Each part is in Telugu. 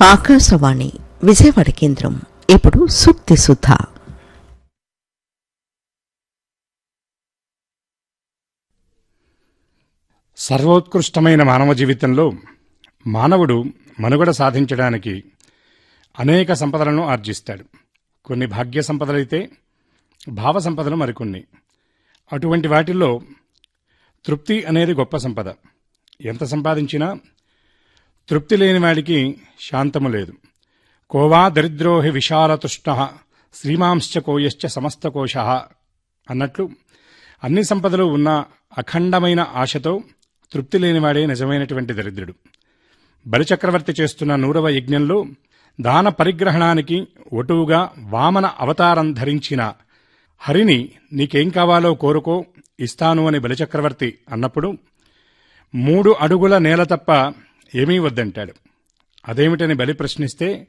ఆకాశవాణి విజయవాడ కేంద్రం ఇప్పుడు సుక్తి సుధ. సర్వోత్కృష్టమైన మానవ జీవితంలో మానవుడు మనుగడ సాధించడానికి అనేక సంపదలను ఆర్జిస్తాడు. కొన్ని భాగ్య సంపదలైతే భావ సంపదలు మరికొన్ని. అటువంటి వాటిల్లో తృప్తి అనేది గొప్ప సంపద. ఎంత సంపాదించినా తృప్తి లేని వాడికి శాంతము లేదు. కోవా దరిద్రోహి విశాలతుష్ణ శ్రీమాంశ్చ కోయశ్చ సమస్త కోశ అన్నట్లు అన్ని సంపదలు ఉన్న అఖండమైన ఆశతో తృప్తి లేనివాడే నిజమైనటువంటి దరిద్రుడు. బలిచక్రవర్తి చేస్తున్న నూరవ యజ్ఞంలో దాన పరిగ్రహణానికి ఒటువుగా వామన అవతారం ధరించిన హరిని నీకేం కావాలో కోరుకో ఇస్తాను అని బలిచక్రవర్తి అన్నప్పుడు మూడు అడుగుల నేల తప్ప ఏమీ వద్దంటాడు. అదేమిటని బలి ప్రశ్నిస్తే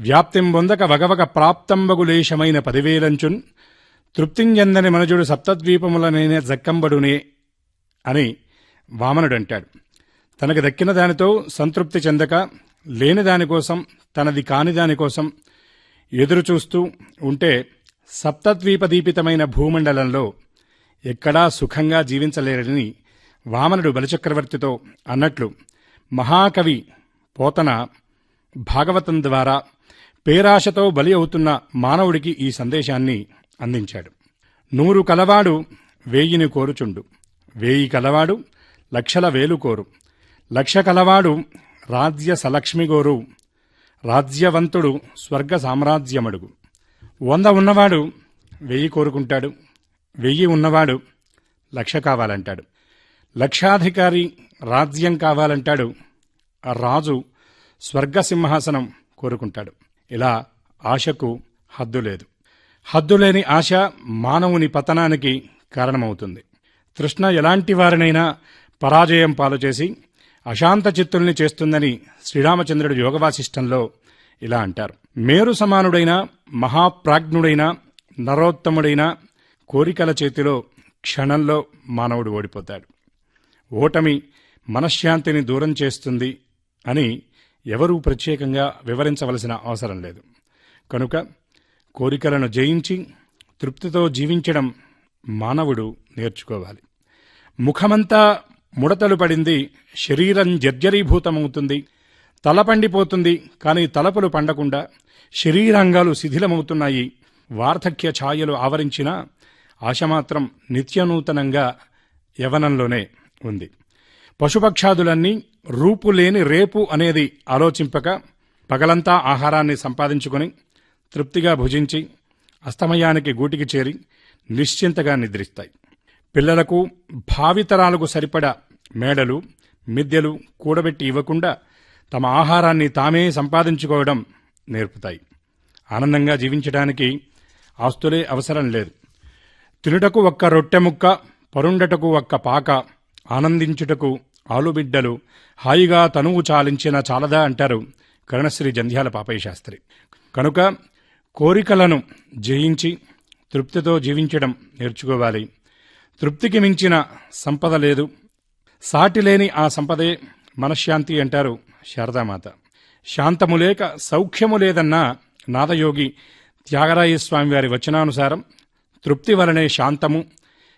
వ్యాప్తింబొందక వగవగ ప్రాప్తంబగులేశమైన పదివేలంచున్ తృప్తింజందని మనుజుడు సప్తద్వీపములనైన జక్కంబడునే అని వామనుడు అంటాడు తనకు దక్కిన దానితో సంతృప్తి చెందక లేని దానికోసం తనది కాని దానికోసం ఎదురుచూస్తూ ఉంటే సప్తద్వీపదీపితమైన భూమండలంలో ఎక్కడా సుఖంగా జీవించలేరని వామనుడు బలిచక్రవర్తితో అన్నట్లు మహాకవి పోతన భాగవతం ద్వారా పేరాశతో బలి అవుతున్న మానవుడికి ఈ సందేశాన్ని అందించాడు. నూరు కలవాడు వేయిని కోరుచుండు. వేయి కలవాడు లక్షల వేలు కోరు. లక్ష కలవాడు రాజ్య సలక్ష్మిగోరు రాజ్యవంతుడు స్వర్గ సామ్రాజ్యమడుగు. వంద ఉన్నవాడు వెయ్యి కోరుకుంటాడు. వెయ్యి ఉన్నవాడు లక్ష కావాలంటాడు. లక్షాధికారి రాజ్యం కావాలంటాడు ఆ రాజు స్వర్గసింహాసనం కోరుకుంటాడు. ఇలా ఆశకు హద్దు లేదు. హద్దులేని ఆశ మానవుని పతనానికి కారణమవుతుంది. తృష్ణ ఎలాంటి వారినైనా పరాజయం పాలు చేసి అశాంత చిత్తుల్ని చేస్తుందని శ్రీరామచంద్రుడు యోగవాసిష్టంలో ఇలా అంటారు. మేరు సమానుడైన మహాప్రాజ్ఞుడైన నరోత్తముడైన కోరికల చేతిలో క్షణంలో మానవుడు ఓడిపోతాడు. ఓటమి మనశ్శాంతిని దూరం చేస్తుంది అని ఎవరూ ప్రత్యేకంగా వివరించవలసిన అవసరం లేదు. కనుక కోరికలను జయించి తృప్తితో జీవించడం మానవుడు నేర్చుకోవాలి. ముఖమంతా ముడతలు పడింది శరీరం జర్జరీభూతమవుతుంది తల పండిపోతుంది కానీ తలపులు పండకుండా శరీరాంగాలు శిథిలమవుతున్నాయి. వార్ధక్య ఛాయలు ఆవరించినా ఆశమాత్రం నిత్యనూతనంగా యవనంలోనే ఉంది. పశుపక్షాదులన్నీ రూపులేని రేపు అనేది ఆలోచింపక పగలంతా ఆహారాన్ని సంపాదించుకొని తృప్తిగా భుజించి అస్తమయానికి గూటికి చేరి నిశ్చింతగా నిద్రిస్తాయి. పిల్లలకు భావితరాలకు సరిపడా మేడలు మిద్దెలు కూడబెట్టి ఇవ్వకుండా తమ ఆహారాన్ని తామే సంపాదించుకోవడం నేర్పుతాయి. ఆనందంగా జీవించడానికి ఆస్తులే అవసరం లేదు. తినుటకు ఒక్క రొట్టె ముక్క పరుండటకు ఒక్క పాక ఆనందించుటకు ఆలుబిడ్డలు హాయిగా తనువు చాలించిన చాలదా అంటారు కరుణశ్రీ జంధ్యాల పాపయ్య శాస్త్రి కనుక కోరికలను జయించి తృప్తితో జీవించడం నేర్చుకోవాలి. తృప్తికి మించిన సంపద లేదు. సాటి లేని ఆ సంపదే మనశ్శాంతి అంటారు శారదామాత. శాంతము లేక సౌఖ్యము లేదన్న నాదయోగి త్యాగరాయ స్వామి వారి వచనానుసారం తృప్తి వలనే శాంతము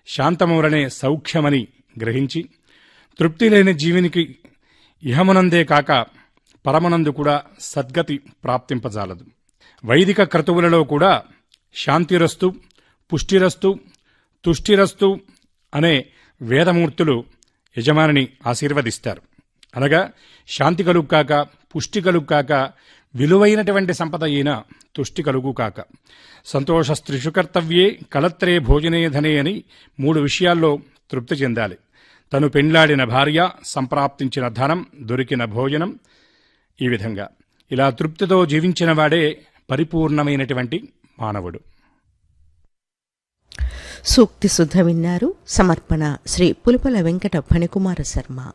శాంతము వలనే సౌఖ్యమని గ్రహించి తృప్తి లేని జీవినికి ఇహమునందే కాక పరమనందు కూడా సద్గతి ప్రాప్తింపజాలదు. వైదిక క్రతువులలో కూడా శాంతిరస్తు పుష్టిరస్తు తుష్టిరస్తు అనే వేదమూర్తులు యజమానిని ఆశీర్వదిస్తారు. అనగా శాంతి కలుగు కాక పుష్టి కలుగు కాక విలువైనటువంటి సంపద అయిన తుష్టి కలుగు కాక. సంతోష స్త్రిషు కర్తవ్యే కలత్రే భోజనే ధనే అని మూడు విషయాల్లో తృప్తి చెందాలి. తను పెండ్లాడిన భార్య సంప్రాప్తించిన ధనం దొరికిన భోజనం ఈ విధంగా. ఇలా తృప్తితో జీవించిన వాడే పరిపూర్ణమైనటువంటి మానవుడు. సూక్తి శుద్ధ విన్నారు. సమర్పణ శ్రీ పులుపల వెంకట ఫణికుమార శర్మ.